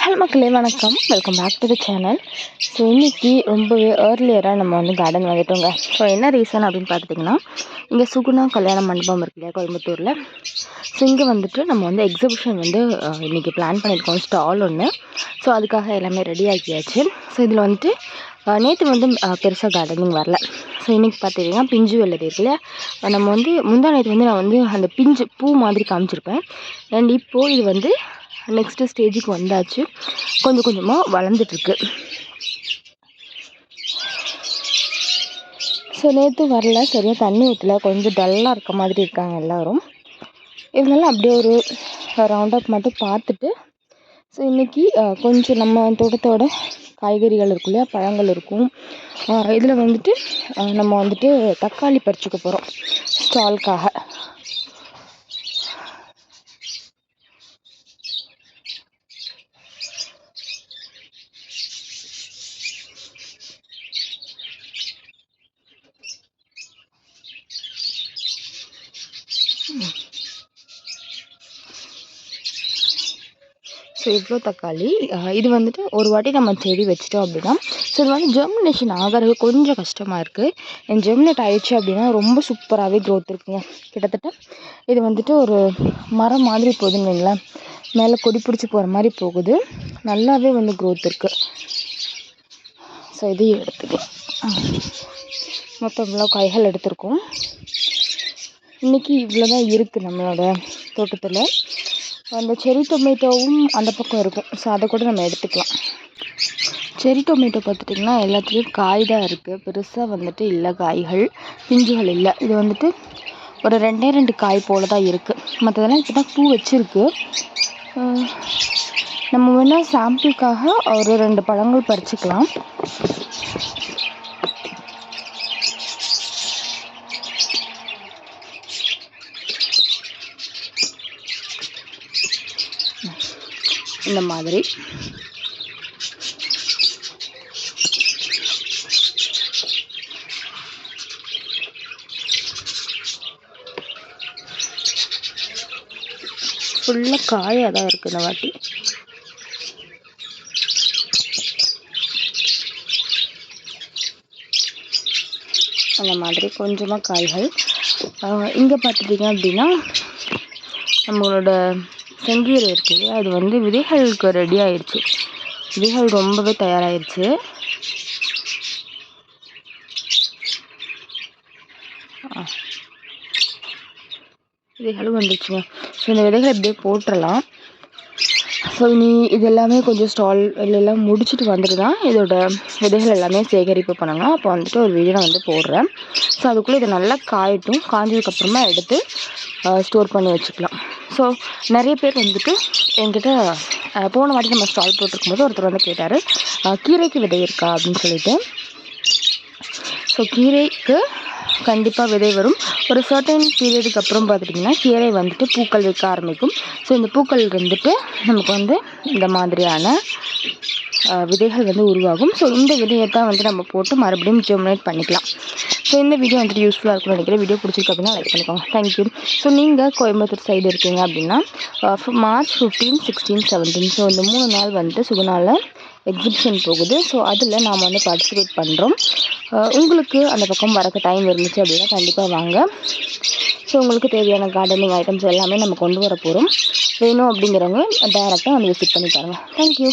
Hello மக்களே வணக்கம். Welcome back to the channel so இன்றைக்கி ரொம்பவே ஏர்லியராக நம்ம வந்து கார்டன் வந்துட்டோங்க ஸோ என்ன ரீசன் அப்படின்னு பார்த்துட்டிங்கன்னா இங்கே சுகுணா கல்யாண மண்டபம் இருக்கு இல்லையா கோயம்புத்தூரில். ஸோ இங்கே வந்துட்டு நம்ம வந்து எக்ஸிபிஷன் வந்து இன்றைக்கி இன்னைக்கு பிளான் பண்ணியிருக்கோம் ஸ்டால் ஒன்று ஸோ அதுக்காக எல்லாமே ரெடி ஆக்கியாச்சு. ஸோ இதில் வந்துட்டு நேற்று வந்து பெருசாக கார்டனிங் வரல. ஸோ இன்றைக்கி பார்த்துட்டிங்கன்னா பிஞ்சு வெள்ளது இருக்கு இல்லையா நம்ம வந்து முந்தா நேற்று வந்து நான் வந்து அந்த பிஞ்சு பூ மாதிரி காமிச்சிருப்பேன். அண்ட் இப்போது இது வந்து நெக்ஸ்ட்டு ஸ்டேஜுக்கு வந்தாச்சு. கொஞ்சம் கொஞ்சமாக வளர்ந்துட்டுருக்கு. ஸோ நேற்று வரல. சரியாக தண்ணி ஊற்றல கொஞ்சம் டல்லாக இருக்க மாதிரி இருக்காங்க எல்லோரும். இருந்தாலும் அப்படியே ஒரு ரவுண்ட் அப் மட்டும் பார்த்துட்டு ஸோ இன்றைக்கி கொஞ்சம் நம்ம தோட்டத்தோட காய்கறிகள் இருக்கும் இல்லையா? பழங்கள் இருக்கும். இதில் வந்துட்டு நம்ம வந்துட்டு தக்காளி பறிச்சுக்க போகிறோம் ஸ்டால்க்காக ஸோ இவ்வளோ தக்காளி. இது வந்துட்டு ஒரு வாட்டி நம்ம செடி வச்சிட்டோம் அப்படின்னா ஸோ இது வந்து ஜெர்மினேஷன் ஆகிறது கொஞ்சம் கஷ்டமாக இருக்குது என் ஜெர்மினேட் ஆயிடுச்சு அப்படின்னா ரொம்ப சூப்பராகவே க்ரோத் இருக்குங்க. கிட்டத்தட்ட இது வந்துட்டு ஒரு மரம் மாதிரி போகுதுன்னு வைங்களேன். மேலே கொடி பிடிச்சி போகிற மாதிரி போகுது. நல்லாவே வந்து க்ரோத் இருக்குது ஸோ இதையும் எடுத்துக்கலாம். மொத்தம் இவ்வளோ காய்கள் எடுத்திருக்கோம். இன்றைக்கி இவ்வளோ தான் இருக்குது நம்மளோட தோட்டத்தில். அந்த செரி டொமேட்டோவும் அந்த பக்கம் இருக்கும். ஸோ அதை கூட நம்ம எடுத்துக்கலாம். செரி டொமேட்டோ பார்த்துட்டிங்கன்னா எல்லாத்துலேயும் காய் தான் இருக்குது பெருசாக வந்துட்டு இல்லை காய்கள் பிஞ்சுகள் இல்லை. இது வந்துட்டு ஒரு ரெண்டே ரெண்டு காய் போல தான் இருக்குது மற்றதெல்லாம் இப்போ தான் பூ வச்சுருக்கு. நம்ம வேணால் சாம்பிளுக்காக ஒரு ரெண்டு பழங்கள் பறிச்சுக்கலாம். இந்த மாதிரி. ஃபுல்லாக காயாக தான் இருக்குது இந்த வாட்டி. அந்த மாதிரி கொஞ்சமாக காய்கள். இங்கே பார்த்துட்டிங்க அப்படின்னா நம்மளோட செங்கீரை இருக்கு. இல்லையா அது வந்து விதைகளுக்கு ரெடி ஆயிடுச்சு விதைகள் ரொம்பவே தயாராகிடுச்சு விதைகளும் வந்துச்சுங்க ஸோ இந்த விதைகள் அப்படியே போட்டுடலாம் ஸோ இனி இது எல்லாமே கொஞ்சம் ஸ்டால் எல்லாம் முடிச்சுட்டு வந்துட்டு தான் இதோட விதைகள் எல்லாமே சேகரிப்பு பண்ணணும். அப்போ வந்துட்டு ஒரு வீடியோ நான் வந்து போடுறேன். ஸோ அதுக்குள்ளே இதை நல்லா காயட்டும். காஞ்சதுக்கப்புறமா எடுத்து ஸ்டோர் பண்ணி வச்சுக்கலாம். ஸோ நிறைய பேர் வந்துட்டு என்கிட்ட போன வாட்டி நம்ம ஸ்டால் போட்டிருக்கும்போது ஒருத்தர் வந்து கேட்டார் கீரைக்கு விதை இருக்கா அப்படின்னு சொல்லிட்டு. ஸோ கீரைக்கு கண்டிப்பாக விதை வரும். ஒரு சர்டன் பீரியடுக்கு அப்புறம் பார்த்துட்டிங்கன்னா கீரை வந்துட்டு பூக்கள் வைக்க ஆரம்பிக்கும். ஸோ இந்த பூக்கள் வந்துட்டு நமக்கு வந்து இந்த மாதிரியான விதைகள் வந்து உருவாகும். ஸோ இந்த விதையை தான் வந்து நம்ம போட்டு மறுபடியும் ஜெர்மினேட் பண்ணிக்கலாம். ஸோ இந்த வீடியோ வந்துட்டு யூஸ்ஃபுல்லாக இருக்கும்னு நினைக்கிறேன். வீடியோ பிடிச்சிருக்கு அப்படின்னா லைக் பண்ணிக்கோங்க. தேங்க்யூ ஸோ நீங்கள் கோயம்புத்தூர் சைடு இருக்கீங்க அப்படின்னா March fifteen sixteen seventeen so இந்த மூணு நாள் வந்துட்டு சுகுணால எக்ஸிபிஷன் போகுது. ஸோ அதில் நாம் வந்து பார்ட்டிசிபேட் பண்ணுறோம் உங்களுக்கு அந்த பக்கம் வரக்கு டைம் இருந்துச்சு அப்படின்னா கண்டிப்பாக வாங்க. ஸோ உங்களுக்கு தேவையான கார்டனிங் ஐட்டம்ஸ் எல்லாமே நம்ம கொண்டு வர போகிறோம் வேணும் அப்படிங்கிறவங்க டேரெக்டாக வந்து விசிட் பண்ணி பாருங்கள் தேங்க்யூ